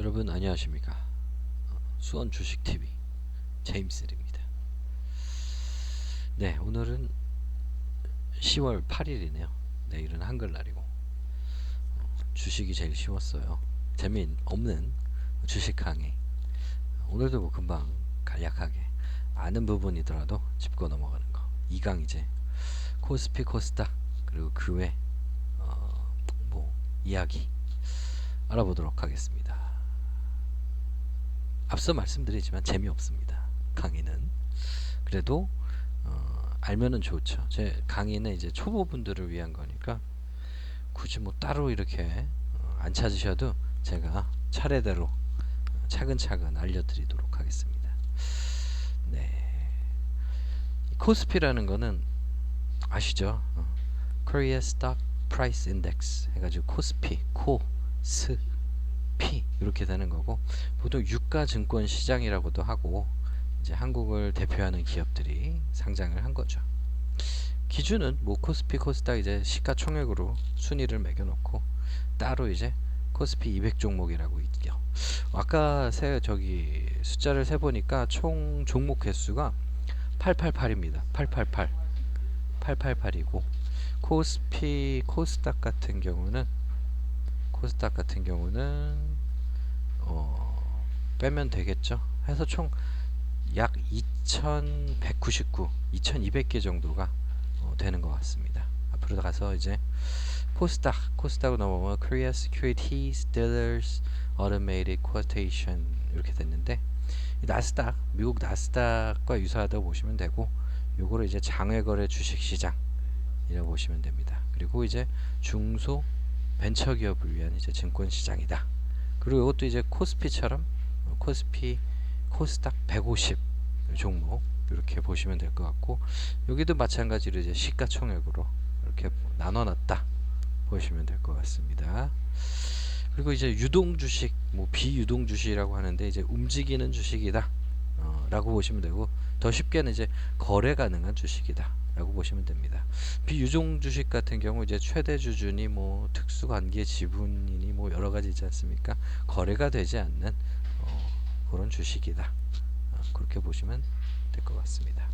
여러분 안녕하십니까? 어, 수원 주식TV 제임스입니다. 네 오늘은 10월 8일이네요. 내일은 한글날이고. 어, 주식이 제일 쉬웠어요. 재미없는 주식 강의. 오늘도 뭐 금방 간략하게 아는 부분이더라도 짚고 넘어가는 거. 2강 이제 코스피 코스닥 그리고 그외 어, 뭐 이야기 알아보도록 하겠습니다. 앞서 말씀드리지만 재미없습니다. 강의는 그래도 어, 알면은 좋죠. 제 강의는 이제 초보분들을 위한 거니까 굳이 뭐 따로 이렇게 어, 안 찾으셔도 제가 차례대로 어, 차근차근 알려드리도록 하겠습니다. 네, 이 코스피라는 거는 아시죠? 어, Korea Stock Price Index 해가지고 코스피 코 스, 피 이렇게 되는 거고 보통 유가 증권 시장이라고도 하고 이제 한국을 대표하는 기업들이 상장을 한 거죠. 기준은 뭐 코스피 코스닥 이제 시가총액으로 순위를 매겨놓고 따로 이제 코스피 200 종목이라고 있죠. 아까 세 저기 숫자를 세 보니까 총 종목 개수가 888입니다. 888 888이고 코스피 코스닥 같은 경우는 코스닥 같은 경우는 어, 빼면 되겠죠. 해서 총 약 2,199, 2,200개 정도가 어, 되는 것 같습니다. 앞으로 가서 이제 코스닥, 코스닥으로 넘어오면 Korea Securities Dealers Automated Quotation 이렇게 됐는데 이 나스닥, 미국 나스닥과 유사하다고 보시면 되고 요거를 이제 장외거래 주식시장이라고 보시면 됩니다. 그리고 이제 중소 벤처기업을 위한 이제 증권 시장이다. 그리고 이것도 이제 코스피처럼 어, 코스피 코스닥 150 종목 이렇게 보시면 될 것 같고 여기도 마찬가지로 이제 시가총액으로 이렇게 나눠놨다 보시면 될 것 같습니다. 그리고 이제 유동 주식, 뭐 비유동 주식이라고 하는데 이제 움직이는 주식이다. 어, 라고 보시면 되고 더 쉽게는 이제 거래 가능한 주식이다. 라고 보시면 됩니다. 비유종 주식 같은 경우 이제 최대 주준이 뭐 특수관계 지분이니 뭐 여러 가지 있지 않습니까? 거래가 되지 않는 어, 그런 주식이다. 어, 그렇게 보시면 될 것 같습니다.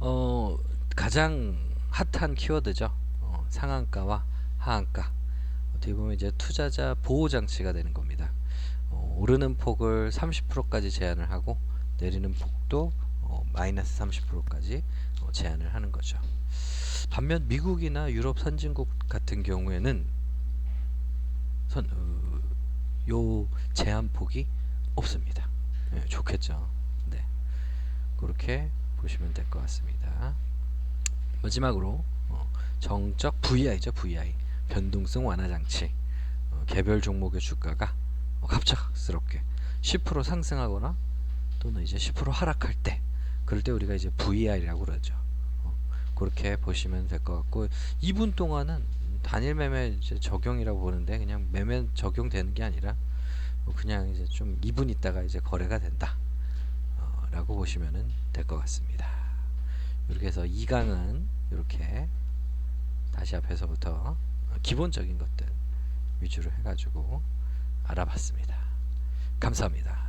어, 가장 핫한 키워드죠. 어, 상한가와 하한가. 어떻게 보면 이제 투자자 보호 장치가 되는 겁니다. 어, 오르는 폭을 30%까지 제한을 하고 내리는 폭도 어, 마이너스 30%까지 어, 제한을 하는 거죠. 반면 미국이나 유럽 선진국 같은 경우에는 선, 어, 요 제한 폭이 없습니다. 예, 좋겠죠. 네, 그렇게 보시면 될 것 같습니다. 마지막으로 어, 정적 VI죠, VI 변동성 완화 장치. 어, 개별 종목의 주가가 어, 갑작스럽게 10% 상승하거나 또는 이제 10% 하락할 때 그럴 때 우리가 이제 VI라고 그러죠. 어, 그렇게 보시면 될 것 같고 2분 동안은 단일 매매 적용이라고 보는데 그냥 매매 적용되는 게 아니라 뭐 그냥 이제 좀 2분 있다가 이제 거래가 된다. 어, 라고 보시면 될 것 같습니다. 이렇게 해서 2강은 이렇게 다시 앞에서부터 기본적인 것들 위주로 해가지고 알아봤습니다. 감사합니다.